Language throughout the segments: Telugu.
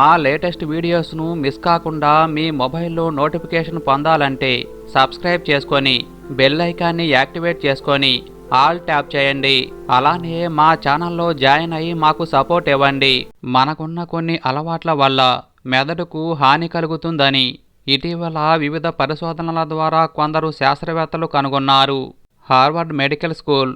మా లేటెస్ట్ వీడియోస్ను మిస్ కాకుండా మీ మొబైల్లో నోటిఫికేషన్ పొందాలంటే సబ్స్క్రైబ్ చేసుకొని బెల్ ఐకాన్ని యాక్టివేట్ చేసుకొని ఆల్ ట్యాప్ చేయండి. అలానే మా ఛానల్లో జాయిన్ అయ్యి మాకు సపోర్ట్ ఇవ్వండి. మనకున్న కొన్ని అలవాట్ల వల్ల మెదడుకు హాని కలుగుతుందని ఇటీవల వివిధ పరిశోధనల ద్వారా కొందరు శాస్త్రవేత్తలు కనుగొన్నారు. హార్వర్డ్ మెడికల్ స్కూల్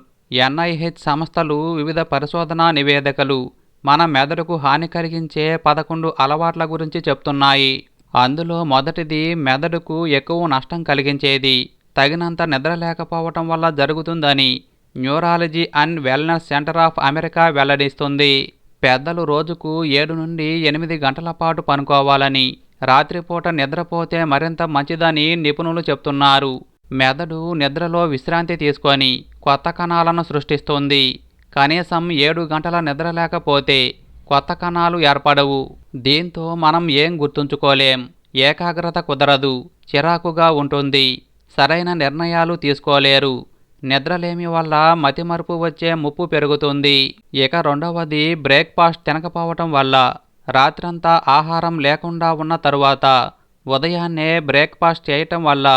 ఎన్ఐహెచ్ సంస్థలు వివిధ పరిశోధనా నివేదికలు మన మెదడుకు హాని కలిగించే పదకొండు అలవాట్ల గురించి చెప్తున్నాయి. అందులో మొదటిది మెదడుకు ఎక్కువ నష్టం కలిగించేది. తగినంత నిద్ర లేకపోవటం వల్ల జరుగుతుందని neurology and wellness centre of America వెల్లడిస్తుంది. పెద్దలు రోజుకు ఏడు నుండి ఎనిమిది గంటల పాటు పనుకోవాలని రాత్రిపూట నిద్రపోతే మరింత మంచిదని నిపుణులు చెప్తున్నారు. మెదడు నిద్రలో విశ్రాంతి తీసుకొని కొత్త కణాలను సృష్టిస్తుంది. కనీసం ఏడు గంటల నిద్ర లేకపోతే కొత్త కణాలు ఏర్పడవు. దీంతో మనం ఏం గుర్తుంచుకోలేం. ఏకాగ్రత కుదరదు. చిరాకుగా ఉంటుంది. సరైన నిర్ణయాలు తీసుకోలేరు. నిద్రలేమి వల్ల మతిమరుపు వచ్చే ముప్పు పెరుగుతుంది. ఇక రెండవది బ్రేక్ఫాస్ట్ తినకపోవటం వల్ల రాత్రంతా ఆహారం లేకుండా ఉన్న తరువాత ఉదయాన్నే బ్రేక్ఫాస్ట్ చేయటం వల్ల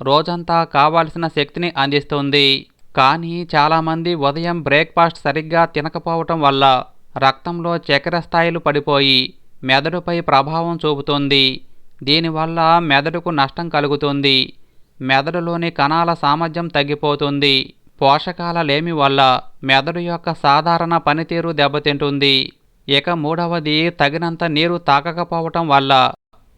రోజంతా కావాల్సిన శక్తిని అందిస్తుంది. కానీ చాలామంది ఉదయం బ్రేక్ఫాస్ట్ సరిగ్గా తినకపోవటం వల్ల రక్తంలో చక్కెర స్థాయిలు పడిపోయి మెదడుపై ప్రభావం చూపుతుంది. దీనివల్ల మెదడుకు నష్టం కలుగుతుంది. మెదడులోని కణాల సామర్థ్యం తగ్గిపోతుంది. పోషకాల లేమి వల్ల మెదడు యొక్క సాధారణ పనితీరు దెబ్బతింటుంది. ఇక మూడవది తగినంత నీరు తాగకపోవటం వల్ల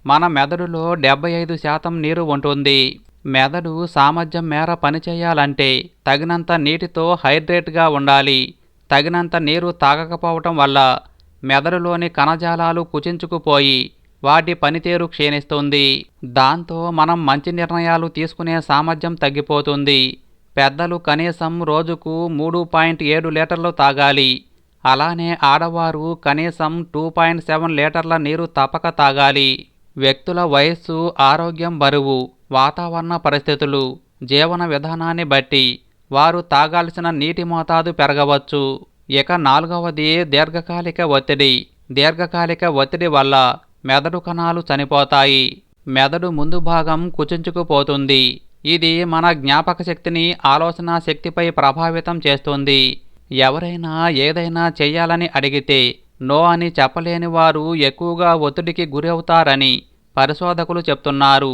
మన మెదడులో డెబ్బై ఐదు శాతం నీరు ఉంటుంది. మెదడు సామర్థ్యం మేర పనిచేయాలంటే తగినంత నీటితో హైడ్రేట్గా ఉండాలి. తగినంత నీరు తాగకపోవటం వల్ల మెదడులోని కణజాలాలు కుచించుకుపోయి వాటి పనితీరు క్షీణిస్తుంది. దాంతో మనం మంచి నిర్ణయాలు తీసుకునే సామర్థ్యం తగ్గిపోతుంది. పెద్దలు కనీసం రోజుకు మూడు పాయింట్ ఏడు లీటర్లు తాగాలి. అలానే ఆడవారు కనీసం టూ పాయింట్ సెవెన్ లీటర్ల నీరు తప్పక తాగాలి. వ్యక్తుల వయస్సు ఆరోగ్యం బరువు వాతావరణ పరిస్థితులు జీవన విధానాన్ని బట్టి వారు తాగాల్సిన నీటి మోతాదు పెరగవచ్చు. ఇక నాలుగవది దీర్ఘకాలిక ఒత్తిడి. దీర్ఘకాలిక ఒత్తిడి వల్ల మెదడు కణాలు చనిపోతాయి. మెదడు ముందు భాగం కుచించుకుపోతుంది. ఇది మన జ్ఞాపక శక్తిని ఆలోచన శక్తిపై ప్రభావితం చేస్తుంది. ఎవరైనా ఏదైనా చేయాలని అడిగితే నో అని చెప్పలేని వారు ఎక్కువగా ఒత్తిడికి గురవుతారని పరిశోధకులు చెప్తున్నారు.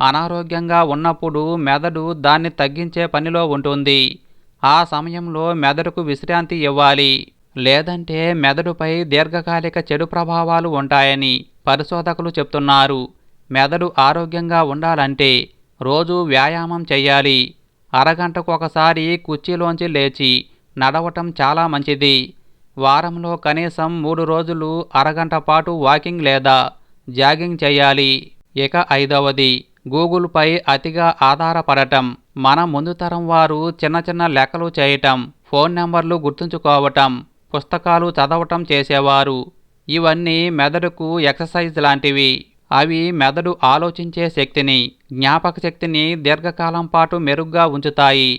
అనారోగ్యంగా ఉన్నప్పుడు మెదడు దాన్ని తగ్గించే పనిలో ఉంటుంది. ఆ సమయంలో మెదడుకు విశ్రాంతి ఇవ్వాలి. లేదంటే మెదడుపై దీర్ఘకాలిక చెడు ప్రభావాలు ఉంటాయని పరిశోధకులు చెప్తున్నారు. మెదడు ఆరోగ్యంగా ఉండాలంటే రోజు వ్యాయామం చెయ్యాలి. అరగంటకు ఒకసారి కుర్చీలోంచి లేచి నడవటం చాలా మంచిది. వారంలో కనీసం మూడు రోజులు అరగంట పాటు వాకింగ్ లేదా జాగింగ్ చేయాలి ఇక ఐదవది గూగుల్పై అతిగా ఆధారపడటం మన ముందు తరం వారు చిన్న చిన్న లెక్కలు చేయటం ఫోన్ నెంబర్లు గుర్తుంచుకోవటం పుస్తకాలు చదవటం చేసేవారు. ఇవన్నీ మెదడుకు ఎక్సర్సైజ్ లాంటివి. అవి మెదడు ఆలోచించే శక్తిని జ్ఞాపక శక్తిని దీర్ఘకాలం పాటు మెరుగ్గా ఉంచుతాయి.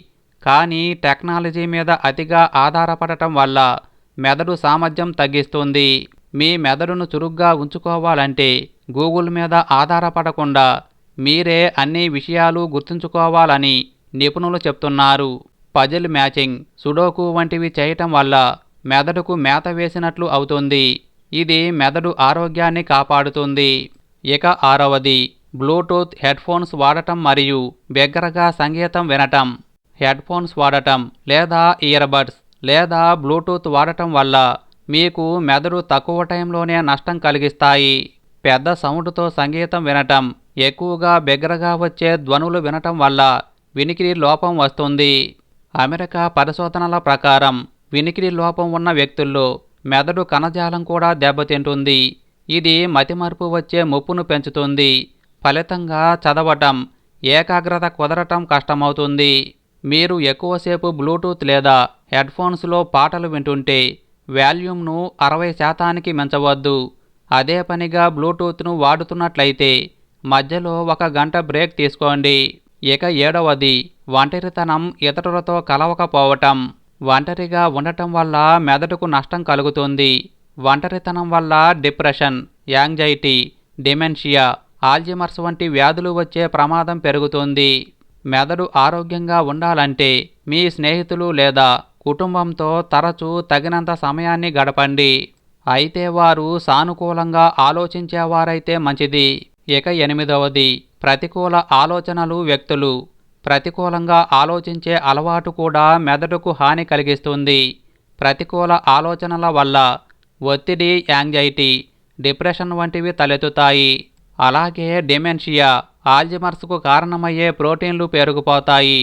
కానీ టెక్నాలజీ మీద అతిగా ఆధారపడటం వల్ల మెదడు సామర్థ్యం తగ్గిస్తుంది. మీ మెదడును చురుగ్గా ఉంచుకోవాలంటే గూగుల్ మీద ఆధారపడకుండా మీరే అన్ని విషయాలు గుర్తుంచుకోవాలని నిపుణులు చెప్తున్నారు. పజిల్ మ్యాచింగ్ సుడోకు వంటివి చేయటం వల్ల మెదడుకు మేత వేసినట్లు అవుతుంది. ఇది మెదడు ఆరోగ్యాన్ని కాపాడుతుంది. ఇక ఆరవది బ్లూటూత్ హెడ్ఫోన్స్ వాడటం మరియు బిగ్గరగా సంగీతం వినటం. హెడ్ఫోన్స్ వాడటం లేదా ఇయర్బడ్స్ లేదా బ్లూటూత్ వాడటం వల్ల మీకు మెదడు తక్కువ టైంలోనే నష్టం కలిగిస్తాయి. పెద్ద సౌండ్తో సంగీతం వినటం ఎక్కువగా బిగ్గరగా వచ్చే ధ్వనులు వినటం వల్ల వినికిడి లోపం వస్తుంది. అమెరికా పరిశోధనల ప్రకారం వినికిడి లోపం ఉన్న వ్యక్తుల్లో మెదడు కణజాలం కూడా దెబ్బతింటుంది. ఇది మతిమరుపు వచ్చే ముప్పును పెంచుతుంది. ఫలితంగా చదవటం ఏకాగ్రత కుదరటం కష్టమవుతుంది. మీరు ఎక్కువసేపు బ్లూటూత్ లేదా హెడ్ఫోన్స్లో పాటలు వింటుంటే వాల్యూమ్ను అరవై శాతానికి మించవద్దు. అదే పనిగా బ్లూటూత్ను వాడుతున్నట్లయితే మధ్యలో ఒక గంట బ్రేక్ తీసుకోండి. ఇక ఏడవది ఒంటరితనం ఇతరులతో కలవకపోవటం. ఒంటరిగా ఉండటం వల్ల మెదడుకు నష్టం కలుగుతుంది. ఒంటరితనం వల్ల డిప్రెషన్ యాంగ్జైటీ డిమెన్షియా ఆల్జిమర్స్ వంటి వ్యాధులు వచ్చే ప్రమాదం పెరుగుతుంది. మెదడు ఆరోగ్యంగా ఉండాలంటే మీ స్నేహితులు లేదా కుటుంబంతో తరచూ తగినంత సమయాన్ని గడపండి. అయితే వారు సానుకూలంగా ఆలోచించేవారైతే మంచిది. ఇక ఎనిమిదవది ప్రతికూల ఆలోచనలు వ్యక్తులు. ప్రతికూలంగా ఆలోచించే అలవాటు కూడా మెదడుకు హాని కలిగిస్తుంది. ప్రతికూల ఆలోచనల వల్ల ఒత్తిడి యాంగ్జైటీ డిప్రెషన్ వంటివి తలెత్తుతాయి. అలాగే డిమెన్షియా ఆల్జిమర్స్కు కారణమయ్యే ప్రోటీన్లు పెరిగిపోతాయి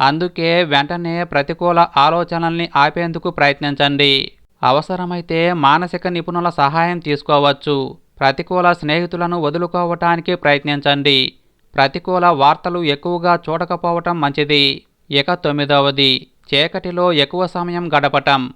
అందుకే వెంటనే ప్రతికూల ఆలోచనల్ని ఆపేందుకు ప్రయత్నించండి. అవసరమైతే మానసిక నిపుణుల సహాయం తీసుకోవచ్చు. ప్రతికూల స్నేహితులను వదులుకోవటానికి ప్రయత్నించండి. ప్రతికూల వార్తలు ఎక్కువగా చూడకపోవటం మంచిది. ఇక తొమ్మిదవది చీకటిలో ఎక్కువ సమయం గడపటం.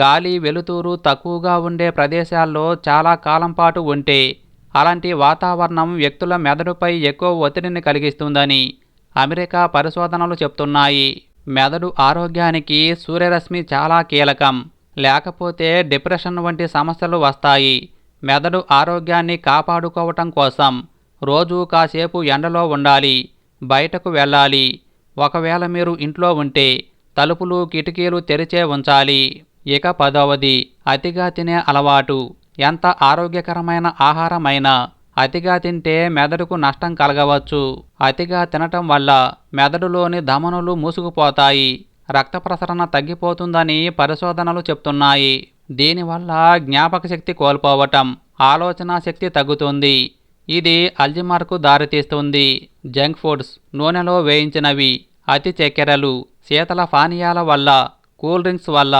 గాలి వెలుతురు తక్కువగా ఉండే ప్రదేశాల్లో చాలా కాలం పాటు ఉంటే అలాంటి వాతావరణం వ్యక్తుల మెదడుపై ఎక్కువ ఒత్తిడిని కలిగిస్తుందని అమెరికా పరిశోధనలు చెప్తున్నాయి. మెదడు ఆరోగ్యానికి సూర్యరశ్మి చాలా కీలకం. లేకపోతే డిప్రెషన్ వంటి సమస్యలు వస్తాయి. మెదడు ఆరోగ్యాన్ని కాపాడుకోవటం కోసం రోజు కాసేపు ఎండలో ఉండాలి బయటకు వెళ్ళాలి. ఒకవేళ మీరు ఇంట్లో ఉంటే తలుపులు కిటికీలు తెరిచే ఉంచాలి. ఇక పదవది అతిగా తినే అలవాటు. ఎంత ఆరోగ్యకరమైన ఆహారమైనా అతిగా తింటే మెదడుకు నష్టం కలగవచ్చు. అతిగా తినటం వల్ల మెదడులోని ధమనులు మూసుకుపోతాయి. రక్త ప్రసరణ తగ్గిపోతుందని పరిశోధనలు చెప్తున్నాయి. దీనివల్ల జ్ఞాపక శక్తి కోల్పోవటం ఆలోచన శక్తి తగ్గుతుంది. ఇది అల్జిమార్కు దారితీస్తుంది. జంక్ ఫుడ్స్ నూనెలో వేయించినవి అతి చక్కెరలు శీతల పానీయాల వల్ల కూల్ డ్రింక్స్ వల్ల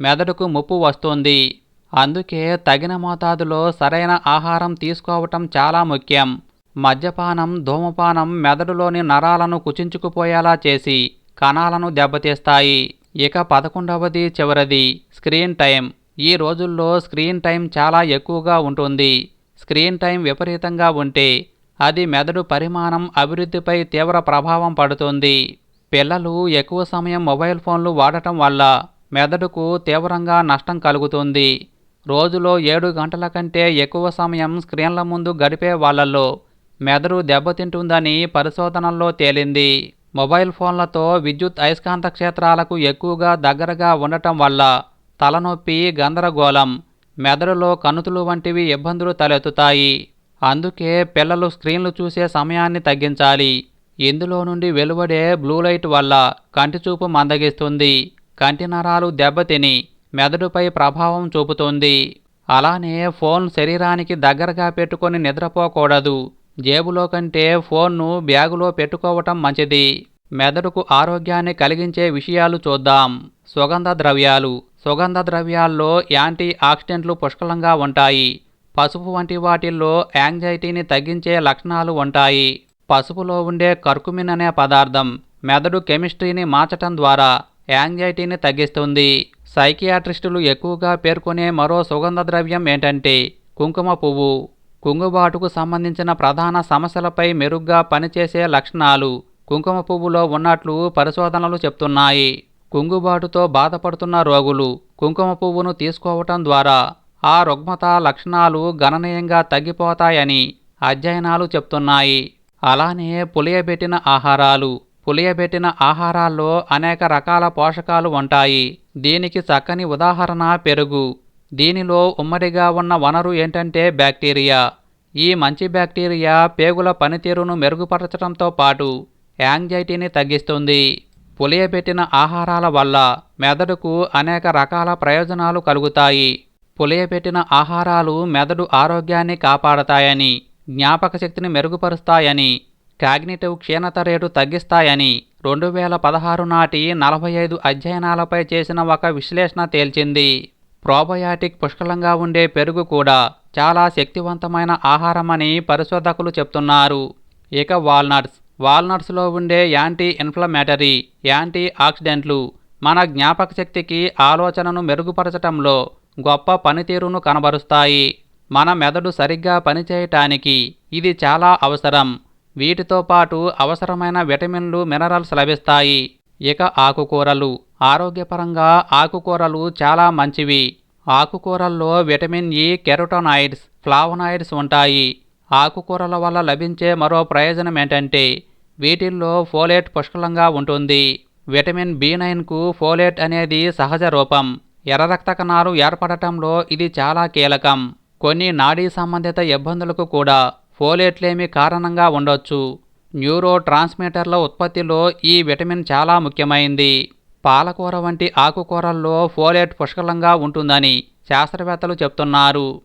మెదడుకు ముప్పు వస్తుంది. అందుకే తగిన మోతాదులో సరైన ఆహారం తీసుకోవటం చాలా ముఖ్యం. మద్యపానం ధూమపానం మెదడులోని నరాలను కుచించుకుపోయేలా చేసి కణాలను దెబ్బతీస్తాయి. ఇక పదకొండవది చివరిది స్క్రీన్ టైం ఈ రోజుల్లో స్క్రీన్ టైం చాలా ఎక్కువగా ఉంటుంది. స్క్రీన్ టైం విపరీతంగా ఉంటే అది మెదడు పరిమాణం అభివృద్ధిపై తీవ్ర ప్రభావం పడుతుంది. పిల్లలు ఎక్కువ సమయం మొబైల్ ఫోన్లు వాడటం వల్ల మెదడుకు తీవ్రంగా నష్టం కలుగుతుంది. రోజులో ఏడు గంటల కంటే ఎక్కువ సమయం స్క్రీన్ల ముందు గడిపే వాళ్ళల్లో మెదడు దెబ్బతింటుందని పరిశోధనల్లో తేలింది. మొబైల్ ఫోన్లతో విద్యుత్ అయస్కాంత క్షేత్రాలకు ఎక్కువగా దగ్గరగా ఉండటం వల్ల తలనొప్పి గందరగోళం మెదడులో కణుతులు వంటివి ఇబ్బందులు తలెత్తుతాయి. అందుకే పిల్లలు స్క్రీన్లు చూసే సమయాన్ని తగ్గించాలి. ఇందులో నుండి వెలువడే బ్లూ లైట్ వల్ల కంటి చూపు మందగిస్తుంది. కంటి నరాలు దెబ్బతిని మెదడుపై ప్రభావం చూపుతుంది. అలానే ఫోన్ శరీరానికి దగ్గరగా పెట్టుకొని నిద్రపోకూడదు. జేబులో కంటే ఫోన్ను బ్యాగులో పెట్టుకోవటం మంచిది. మెదడుకు ఆరోగ్యాన్ని కలిగించే విషయాలు చూద్దాం. సుగంధ ద్రవ్యాలు సుగంధ ద్రవ్యాల్లో యాంటీ ఆక్సిడెంట్లు పుష్కలంగా ఉంటాయి. పసుపు వంటి వాటిల్లో యాంగ్జైటీని తగ్గించే లక్షణాలు ఉంటాయి. పసుపులో ఉండే కర్కుమిన్ అనే పదార్థం మెదడు కెమిస్ట్రీని మార్చటం ద్వారా యాంగ్జైటీని తగ్గిస్తుంది. సైకియాట్రిస్టులు ఎక్కువగా పేర్కొనే మరో సుగంధ ద్రవ్యం ఏంటంటే కుంకుమ పువ్వు. కుంగుబాటుకు సంబంధించిన ప్రధాన సమస్యలపై మెరుగ్గా పనిచేసే లక్షణాలు కుంకుమ పువ్వులో ఉన్నట్లు పరిశోధనలు చెప్తున్నాయి. కుంగుబాటుతో బాధపడుతున్న రోగులు కుంకుమ పువ్వును తీసుకోవటం ద్వారా ఆ రుగ్మత లక్షణాలు గణనీయంగా తగ్గిపోతాయని అధ్యయనాలు చెప్తున్నాయి. అలానే పులియబెట్టిన ఆహారాలు పులియబెట్టిన ఆహారాల్లో అనేక రకాల పోషకాలు ఉంటాయి. దీనికి చక్కని ఉదాహరణ పెరుగు. దీనిలో ఉమ్మడిగా ఉన్న వనరు ఏంటంటే బ్యాక్టీరియా. ఈ మంచి బ్యాక్టీరియా పేగుల పనితీరును మెరుగుపరచడంతో పాటు యాంగ్జైటీని తగ్గిస్తుంది. పులియబెట్టిన ఆహారాల వల్ల మెదడుకు అనేక రకాల ప్రయోజనాలు కలుగుతాయి. పులియబెట్టిన ఆహారాలు మెదడు ఆరోగ్యాన్ని కాపాడతాయని జ్ఞాపక శక్తిని మెరుగుపరుస్తాయని కాగ్నిటివ్ క్షీణత రేటు తగ్గిస్తాయని రెండు వేల పదహారు నాటి నలభై ఐదు అధ్యయనాలపై చేసిన ఒక విశ్లేషణ తేల్చింది. ప్రోబయాటిక్ పుష్కలంగా ఉండే పెరుగు కూడా చాలా శక్తివంతమైన ఆహారమని పరిశోధకులు చెప్తున్నారు. ఇక వాల్నట్స్. వాల్నట్స్లో ఉండే యాంటీ ఇన్ఫ్లమేటరీ యాంటీ ఆక్సిడెంట్లు మన జ్ఞాపక శక్తికి ఆలోచనను మెరుగుపరచటంలో గొప్ప పనితీరును కనబరుస్తాయి. మన మెదడు సరిగ్గా పనిచేయటానికి ఇది చాలా అవసరం. వీటితో పాటు అవసరమైన విటమిన్లు మినరల్స్ లభిస్తాయి. ఇక ఆకుకూరలు. ఆరోగ్యపరంగా ఆకుకూరలు చాలా మంచివి. ఆకుకూరల్లో విటమిన్ ఇ కెరోటోనాయిడ్స్ ఫ్లావనాయిడ్స్ ఉంటాయి. ఆకుకూరల వల్ల లభించే మరో ప్రయోజనం ఏంటంటే వీటిల్లో ఫోలేట్ పుష్కలంగా ఉంటుంది. విటమిన్ బి నైన్కు ఫోలేట్ అనేది సహజ రూపం. ఎర్ర రక్త కణాలు ఏర్పడటంలో ఇది చాలా కీలకం. కొన్ని నాడీ సంబంధిత ఇబ్బందులకు కూడా ఫోలేట్లేమి కారణంగా ఉండొచ్చు. న్యూరో ట్రాన్స్మిటర్ల ఉత్పత్తిలో ఈ విటమిన్ చాలా ముఖ్యమైంది. పాలకూర వంటి ఆకుకూరల్లో ఫోలేట్ పుష్కలంగా ఉంటుందని శాస్త్రవేత్తలు చెప్తున్నారు.